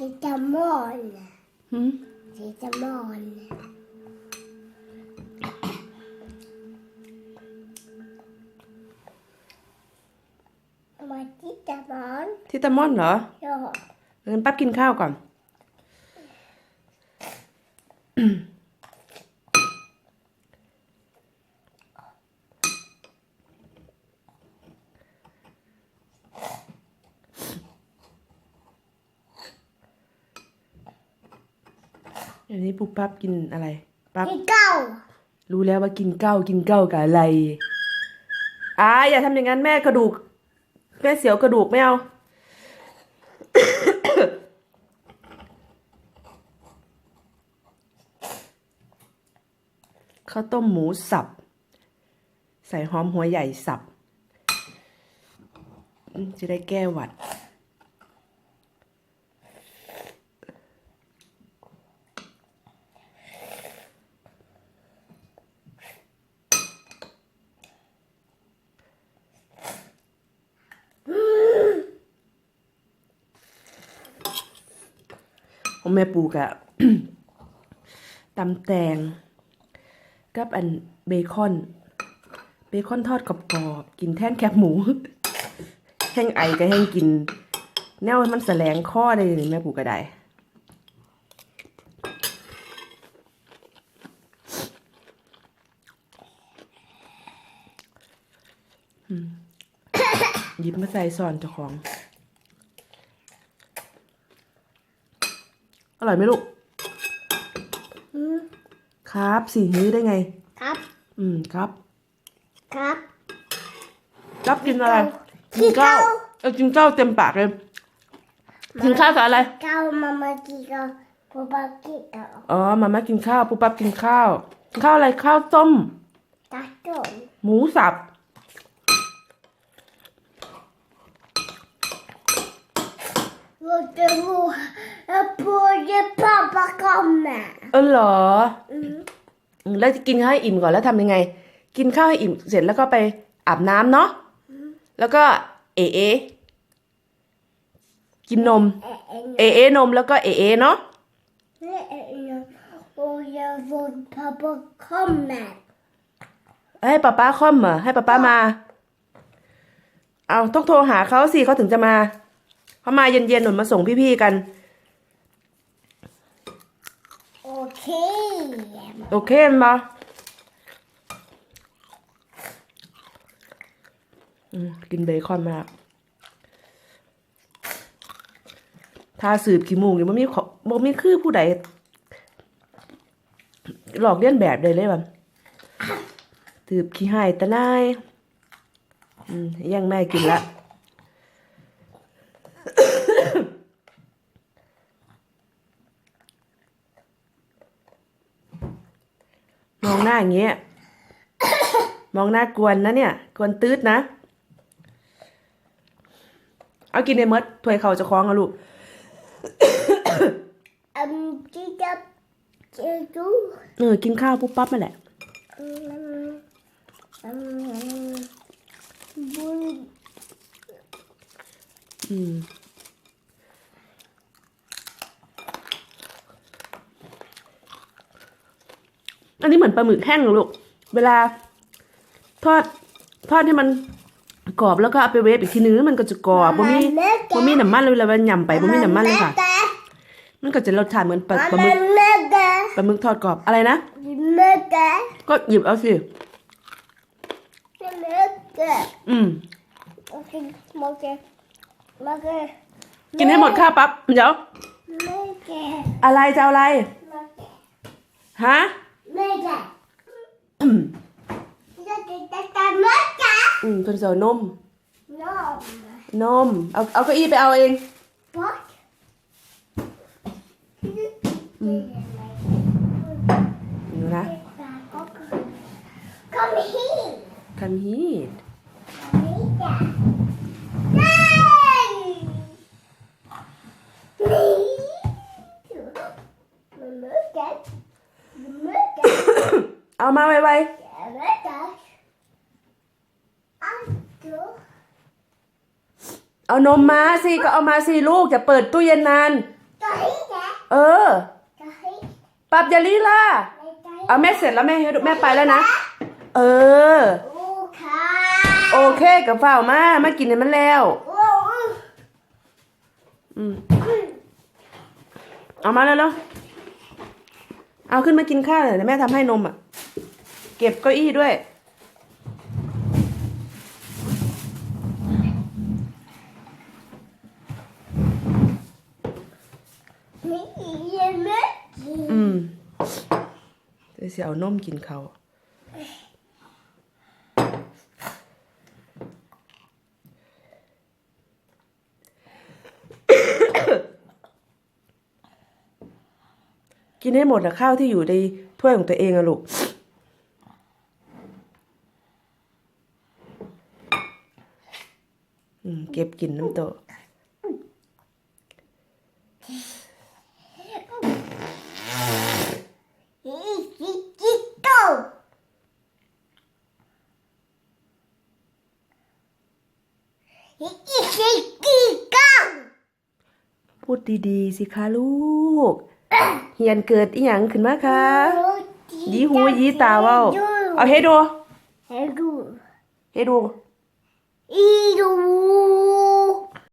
สีจะมอนหืมสีจะมอนมาที่จะมอนทิตามอนเหรอโยงั้นปั๊บกินข้าวก่อน อันนี้ปุ๊บปั๊บกินอะไรปั๊บที่เก้ารู้แล้วว่ากินเก้ากินเก้ากับอะไรอ่าอย่าทำอย่างนั้นแม่กระดูก แม่เสียวกระดูกไม่เอาข้าวต้มหมูสับ ใส่หอมหัวใหญ่สับอืมจะได้แก้หวัด ของแม่ปูกะตำแตงกับอันเบคอน เบคอนทอดกรอบๆกินแท่นแคบหมู แห้งไอก็แห้งกิน แนวมันแสลงข้อได้เลยแม่ปูกก็ได้หยิบมาใส่ซอนเจ้าของ อร่อยไหมลูกอืมครับสี่มื้อได้ไง ครับ อืมครับ ครับรับกินอะไรกินข้าวเออกินข้าวเต็มปากเลยกินข้าวกับอะไรเก้ามามากี่เก้าปูปากี่เก้าอ๋อมาม่ากินข้าวปุ๊บปั๊บกินข้าวกินข้าวอะไรข้าวต้มตาตุ่นหมูสับ måste både pappa komma. เออเหรอแล้วกินข้าวอิ่มก่อนแล้วทำยังไง กินข้าวให้อิ่มเสร็จแล้วก็ไปอาบน้ำเนาะแล้วก็เอเอกินนม เอเอนมแล้วก็เอเอเนาะ Och jag får pappa komma. ให้ป๊าป๊าค่อมเหรอให้ป๊าป๊ามา เอาต้องโทรหาเขาสิเขาถึงจะมา เขามาเย็นๆหนุนมาส่งพี่ๆกัน OK，โอเคมั้ยบออืมกินเบคอนมาก ถ้าสืบขี้มูกนี่มันมีขอบ่มีคือผู้ใดหลอกเลียนแบบได้เลยแบบสืบขี้หายตะนายอืมยังแม่กินละ มองหน้าอย่างเงี้ย มองหน้ากวนนะเนี่ย กวนตืดนะ เอากินในมดถ้วยเขาจะคล้องอะลูกอืมกินกับเจจูเออ กินข้าวปุ๊บปั๊บมาแหละอืม อันนี้เหมือนปลาหมึกแห้งลูก เวลาทอดทอดให้มันกรอบแล้วก็เอาไปเวฟอีกทีนึงมันก็จะกรอบบ่มีบ่มีน้ำมันเลยเวลาหย่ำไปบ่มีน้ำมันเลยค่ะ มันก็จะรสชาติเหมือนปลาหมึกปลาหมึกทอดกรอบอะไรนะก็หยิบเอาสิอืมกินให้หมดค่าปั๊บเดี๋ยวอะไรจะอะไรฮะ Mega. Mega. อืมคนสอนนม No. นม เอาเอาเก้าอี้ไปเอาเอง What? อืมดูนะ Come here. Come here. Come here. เอามาไวๆเอานมมาสิก็เอามาสิลูกจะเปิดตู้เย็นนานตจะให้แกเออปรับยาลีลาไม่ใจเอาแม่เสร็จแล้วแม่ให้แม่ไปแล้วนะ เออ โอเคกับฝ้าวมามากินให้มันแล้วอืมเอามาแล้วเนาะเอาขึ้นมากินข้าวเลยเดี๋ยวแม่ทำให้นมอะ เก็บเก้าอี้ด้วยไม่เย็นไหมอืมเดี๋ยวสิเอานมกินเขากินให้หมดนะข้าวที่อยู่ในถ้วยของตัวเองอะลูก อืม เก็บกินน้ำโตะอีจิจิโตอีจิจิโตพูดดีๆ สิคะลูก เฮียนเกิดอีหยังขึ้นมาคะยีหูยีตาเว้า เอาเฮดดูเฮดูเฮดู อีดูอ